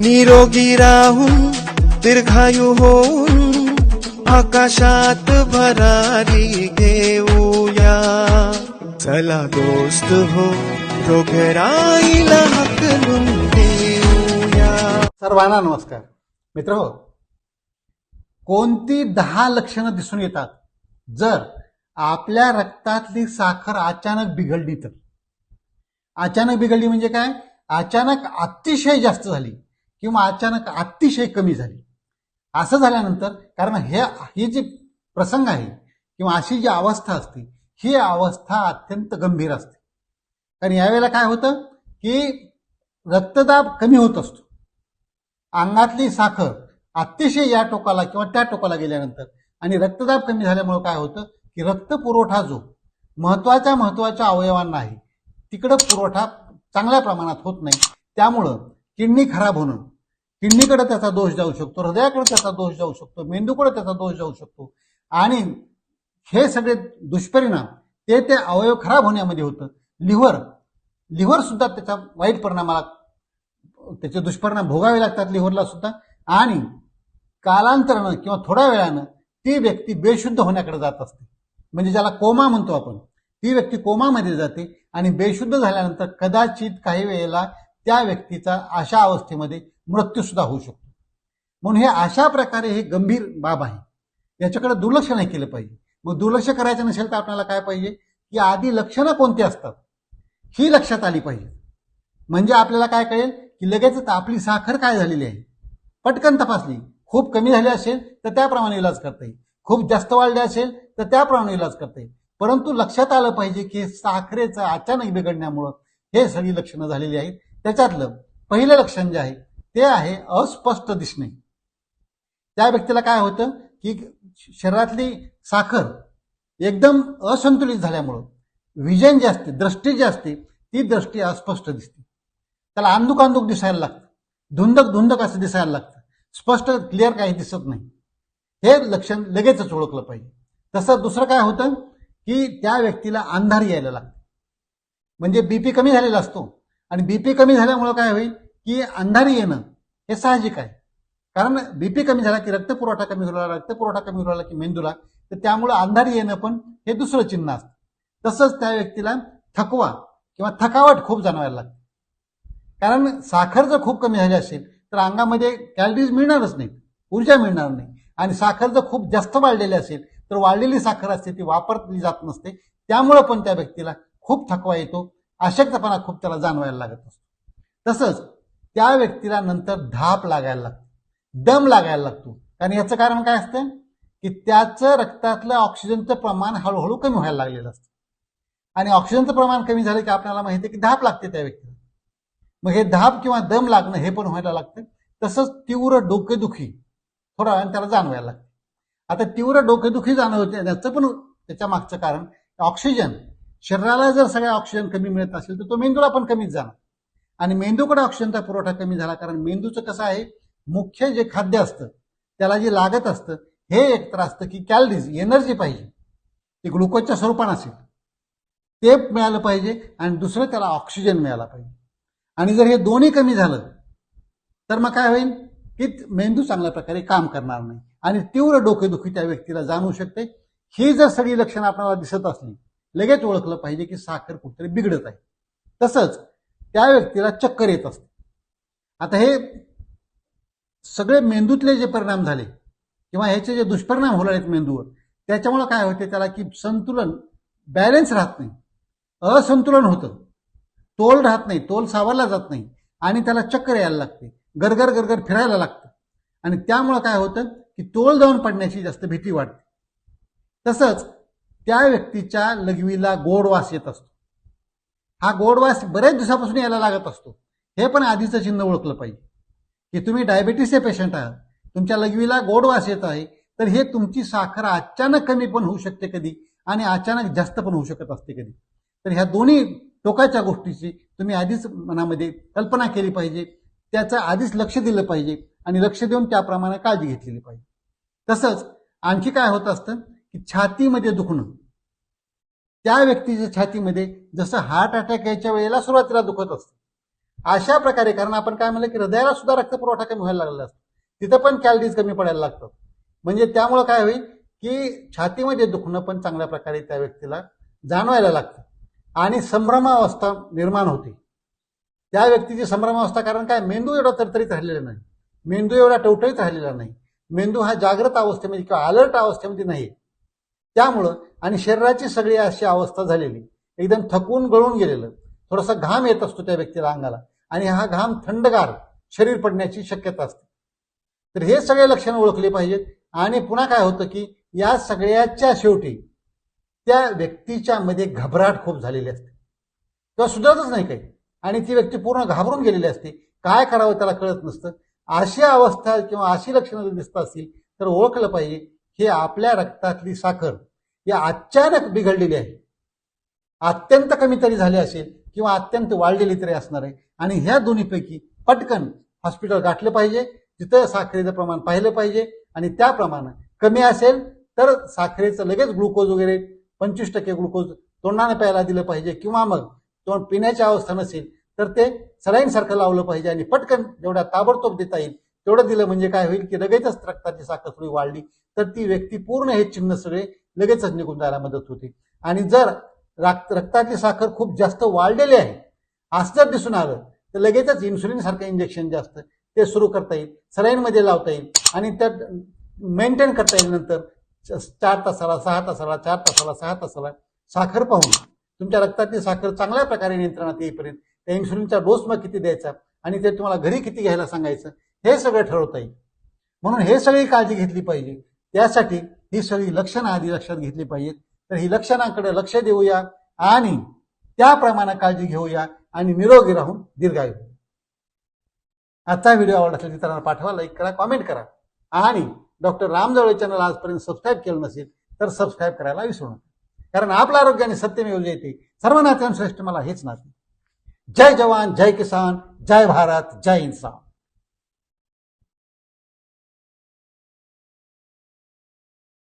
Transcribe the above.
निरोगी राहून दीर्घायू होऊन आकाशात भरारी घेऊया. चला दोस्त हो रोगराईला हकलून देऊया सर्वांना नमस्कार. मित्र हो कोणती दहा लक्षणं दिसून येतात? जर आपल्या रक्तातली साखर अचानक बिघडली तर. अचानक बिघडली म्हणजे काय? अचानक अतिशय जास्त झाली. किंवा अचानक अतिशय कमी झाली. असं झाल्यानंतर कारण हे ही जी प्रसंग आहे किंवा अशी जी अवस्था असते ही अवस्था अत्यंत गंभीर असते. कारण यावेळेला काय होतं की रक्तदाब कमी होत असतो. अंगातली साखर अतिशय या टोकाला किंवा त्या टोकाला गेल्यानंतर आणि रक्तदाब कमी झाल्यामुळे काय होतं की रक्त पुरवठा जो महत्त्वाच्या महत्त्वाच्या अवयवांना आहे तिकडं पुरवठा चांगल्या प्रमाणात होत नाही. त्यामुळं किडनी खराब होणं. किडनीकडे त्याचा दोष जाऊ शकतो हृदयाकडे त्याचा दोष जाऊ शकतो मेंदूकडे त्याचा दोष जाऊ शकतो. आणि हे सगळे दुष्परिणाम ते ते अवयव खराब होण्यामध्ये होतं. लिव्हर लिव्हर सुद्धा त्याचा वाईट परिणामाला त्याचे दुष्परिणाम भोगावे लागतात लिव्हरला सुद्धा. आणि कालांतरानं किंवा थोड्या वेळानं ती व्यक्ती बेशुद्ध होण्याकडे जात असते. म्हणजे ज्याला कोमा म्हणतो आपण ती व्यक्ती कोमामध्ये जाते आणि बेशुद्ध झाल्यानंतर कदाचित काही वेळेला त्या व्यक्तीचा अशा अवस्थेमध्ये मृत्यूसुद्धा होऊ शकतो. म्हणून हे अशा प्रकारे हे गंभीर बाब आहे. याच्याकडे दुर्लक्ष नाही केलं पाहिजे. मग दुर्लक्ष करायचं नसेल तर आपल्याला काय पाहिजे? की आधी लक्षणं कोणती असतात? ही लक्षात आली पाहिजे. म्हणजे आपल्याला काय कळेल? की लगेचच आपली साखर काय झालेली आहे? पटकन तपासली. खूप कमी झाली असेल तर त्याप्रमाणे इलाज करता येईल. खूप जास्त वाढले असेल तर त्याप्रमाणे इलाज करता येईल. परंतु लक्षात आलं पाहिजे की साखरेचं अचानक बिघडण्यामुळं हे सगळी लक्षणं झालेली आहेत. त्याच्यातलं पहिलं लक्षण जे आहे ते आहे अस्पष्ट दिसणे. त्या व्यक्तीला काय होतं की शरीरातली साखर एकदम असंतुलित झाल्यामुळं विजन जे असते दृष्टी जी असते ती दृष्टी अस्पष्ट दिसते. त्याला अंदुक अंदुक दिसायला लागतं. धुंदक धुंदक असं दिसायला लागतं. स्पष्ट क्लिअर काही दिसत नाही. हे लक्षण लगेचच ओळखलं पाहिजे. तसं दुसरं काय होतं की त्या व्यक्तीला अंधारी यायला लागतं. म्हणजे बीपी कमी झालेला असतो. आणि बीपी कमी झाल्यामुळं काय होईल? की अंधारी येणं हे साहजिक आहे. कारण बीपी कमी झाला की रक्तपुरवठा कमी होऊ लागला रक्तपुरवठा कमी होऊ लागला की मेंदूला तर त्यामुळं अंधारी येणं पण हे दुसरं चिन्ह असतं. तसंच त्या व्यक्तीला थकवा किंवा थकावट खूप जाणवायला लागते. कारण साखर जर खूप कमी झाली असेल तर अंगामध्ये कॅलरीज मिळणारच नाही ऊर्जा मिळणार नाही. आणि साखर जर खूप जास्त वाढलेली असेल तर वाढलेली साखर असते ती वापरली जात नसते. त्यामुळं पण त्या व्यक्तीला खूप थकवा येतो अशक्तपणा खूप त्याला जाणवायला लागत असतो. तसंच त्या व्यक्तीला नंतर धाप लागायला लागते. दम लागायला लागतो. कारण याचं कारण काय असतं? की त्याचं रक्तातलं ऑक्सिजनचं प्रमाण हळूहळू कमी व्हायला लागलेलं असतं. आणि ऑक्सिजनचं प्रमाण कमी झालं की आपल्याला माहिती आहे की धाप लागते त्या व्यक्तीला. मग हे धाप किंवा दम लागणं हे पण व्हायला लागतं. तसंच तीव्र डोकेदुखी थोडा वेळाने त्याला जाणवायला लागते. आता तीव्र डोकेदुखी जाणवते त्याचं पण त्याच्या मागचं कारण ऑक्सिजन. शरीराला जर सगळ्या ऑक्सिजन कमी मिळत असेल तर तो मेंदूला पण कमीच जाणार. आणि मेंदूकडे ऑक्सिजनचा पुरवठा कमी झाला कारण मेंदूचं कसं आहे मुख्य जे खाद्य असतं त्याला जे लागत असतं हे एक तर असतं की कॅलरीज एनर्जी पाहिजे. ते ग्लुकोजच्या स्वरूपात असेल. ते मिळालं पाहिजे आणि दुसरं त्याला ऑक्सिजन मिळाला पाहिजे. आणि जर हे दोन्ही कमी झालं तर मग काय होईल? की मेंदू चांगल्या प्रकारे काम करणार नाही. आणि तीव्र डोकेदुखी त्या व्यक्तीला जाणवू शकते. ही जर सगळी लक्षणं आपल्याला दिसत असली लगेच ओळखलं पाहिजे की साखर कुठेतरी बिघडत आहे. तसंच त्या व्यक्तीला चक्कर येत असते. आता हे सगळे मेंदूतले जे परिणाम झाले किंवा ह्याचे जे दुष्परिणाम होणार आहेत मेंदूवर त्याच्यामुळं काय होते त्याला की संतुलन बॅलन्स राहत नाही. असंतुलन होतं. तोल राहत नाही तोल सावरला जात नाही आणि त्याला चक्कर यायला लागते. गरगर गरगर फिरायला लागतं. आणि त्यामुळं काय होतं की तोल जाऊन पडण्याची जास्त भीती वाटते तसंच त्या व्यक्तीच्या लघवीला गोडवास येत असतो. हा गोडवास बऱ्याच दिवसापासून यायला लागत असतो. हे पण आधीचं चिन्ह ओळखलं पाहिजे. की तुम्ही डायबिटीसचे पेशंट आहात तुमच्या लघवीला गोडवास येत आहे तर हे तुमची साखर अचानक कमी पण होऊ शकते कधी आणि अचानक जास्त पण होऊ शकत असते कधी. तर ह्या दोन्ही टोकाच्या गोष्टीची तुम्ही आधीच मनामध्ये कल्पना केली पाहिजे. त्याचं आधीच लक्ष दिलं पाहिजे आणि लक्ष देऊन त्याप्रमाणे काळजी घेतलेली पाहिजे. तसंच आणखी काय होत असतं? की छातीमध्ये दुखणं. त्या व्यक्तीच्या छातीमध्ये जसं हार्ट अटॅक यायच्या वेळेला सुरुवातीला दुखत असतं. अशा प्रकारे कारण आपण काय म्हणलं की हृदयाला सुद्धा रक्तपुरवठा कमी व्हायला लागलेला असतो. तिथं पण कॅलरीज कमी पडायला लागतात. म्हणजे त्यामुळं काय होईल की छातीमध्ये दुखणं पण चांगल्या प्रकारे त्या व्यक्तीला जाणवायला लागतं. आणि संभ्रमावस्था निर्माण होते. त्या व्यक्तीची संभ्रमावस्था कारण काय? मेंदू एवढा तरतरीत राहिलेला नाही. मेंदू एवढा टवटळीत राहिलेला नाही. मेंदू हा जागृत अवस्थेमध्ये किंवा अलर्ट अवस्थेमध्ये नाही त्यामुळं आणि शरीराची सगळी अशी अवस्था झालेली एकदम थकून गळून गेलेलं थोडासा घाम येत असतो त्या व्यक्तीला अंगाला आणि हा घाम थंडगार शरीर पडण्याची शक्यता असते. तर हे सगळे लक्षण ओळखले पाहिजेत आणि पुन्हा काय होतं की या सगळ्याच्या शेवटी त्या व्यक्तीच्या मध्ये घबराट खूप झालेली असते. किंवा सुधारतच नाही काही आणि ती व्यक्ती पूर्ण घाबरून गेलेली असते. काय करावं त्याला कळत नसतं. अशी अवस्था किंवा अशी लक्षणं जर दिसत असतील तर ओळखलं पाहिजे. हे आपल्या रक्तातली साखर या अचानक बिघडलेली आहे. अत्यंत कमी तरी झाली असेल किंवा अत्यंत वाढलेली तरी असणार आहे. आणि ह्या दोन्हीपैकी पटकन हॉस्पिटल गाठलं पाहिजे तिथं साखरेचं प्रमाण पाहिलं पाहिजे आणि त्याप्रमाणे कमी असेल तर साखरेचं लगेच ग्लुकोज वगैरे पंचवीस टक्के ग्लुकोज तोंडाने प्यायला दिलं पाहिजे किंवा मग तोंड पिण्याची अवस्था नसेल तर ते सलाईन सारखं लावलं पाहिजे आणि पटकन जेवढ्या ताबडतोब देता येईल तेवढं दिलं म्हणजे काय होईल की लगेचच रक्ताची साखर थोडी वाढली तर ती व्यक्ती पूर्ण हे चिन्ह सगळे लगेचच निघून जायला मदत होते. आणि जर रक्त रक्ताची साखर खूप जास्त वाढलेली आहे असं जर दिसून आलं तर लगेचच इन्सुलिन सारखं इंजेक्शन जे असतं ते सुरू करता येईल सलाईनमध्ये लावता येईल आणि त्यात मेंटेन करता येईल नंतर चार तासाला सहा तासाला चार तासाला सहा तासाला साखर पाहून. तुमच्या रक्तातली साखर चांगल्या प्रकारे नियंत्रणात येईपर्यंत त्या इन्सुलिनचा डोस मग किती द्यायचा आणि ते तुम्हाला घरी किती घ्यायला सांगायचं हे सगळं ठरवता येईल. म्हणून हे सगळी काळजी घेतली पाहिजे. त्यासाठी ही सगळी लक्षणं आधी लक्षात घेतली पाहिजेत. तर ही लक्षणांकडे लक्ष देऊया आणि त्याप्रमाणे काळजी घेऊया आणि निरोगी राहून दीर्घायू. आजचा व्हिडिओ आवडला असेल इतरांना पाठवा लाईक करा कॉमेंट करा. आणि डॉक्टर रामजवळे चॅनल आजपर्यंत सबस्क्राईब केलं नसेल तर सबस्क्राईब करायला विसरू नका. कारण आपलं आरोग्य आणि सत्यमेव जयते सर्व नात्यांश्रेष्ठ मला हेच नाते. जय जवान जय किसान जय भारत जय इन्सान